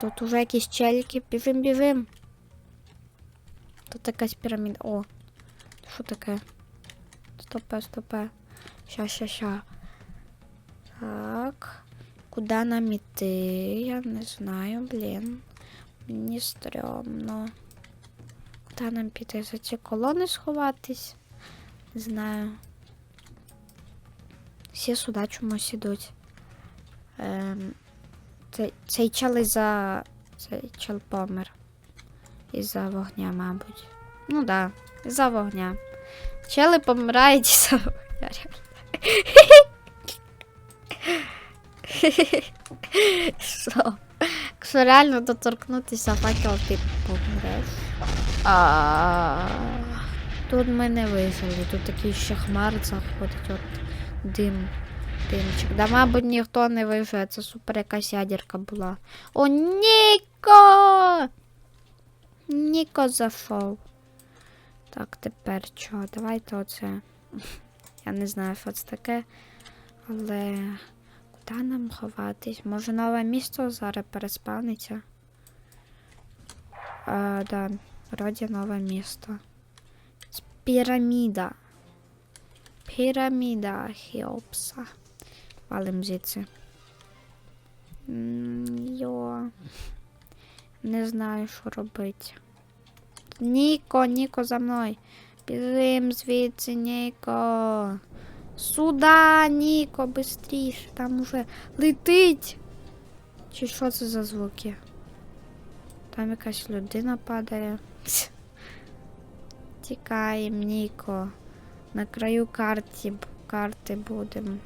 Тут уже якісь челіки. Біжим, біжим. Тут якась піраміда. О, що таке? Стопе, стопе. Ща, ща, ща. Так. Куди нам іти? Я не знаю, блін. Мені стрьомно. Куди нам піти? За ці колони сховатись? Не знаю. Всі сюди чомусь ідуть. Ем, цей, цей чел із-за... Цей чел помер. Із-за вогня, мабуть. Ну да, із-за вогня. Чели помирають із-за вогня. Що? Якщо реально доторкнутися факел, ти помреш. А, Тут ми не вижили, тут такий ще хмар заходить, от дим. Димчик. Да, мабуть, ніхто не виживе, це супер якась ядерка була. О, Ніко! Ніко зайшов. Так, тепер що? Давайте оце. Я не знаю, що це таке. Але куди нам ховатись? Може нове місто зараз переспавниться? А, да, вроді нове місто. Піраміда. Піраміда Хеопса. Валим звідси. Йо. Не знаю, що робити. Ніко, Ніко за мною. Біжим звідси, Ніко. Сюда, Ніко, бистріше. Там уже летить. Чи що це за звуки? Там якась людина падає. Тікаємо, Ніко. На краю карті, карти будемо.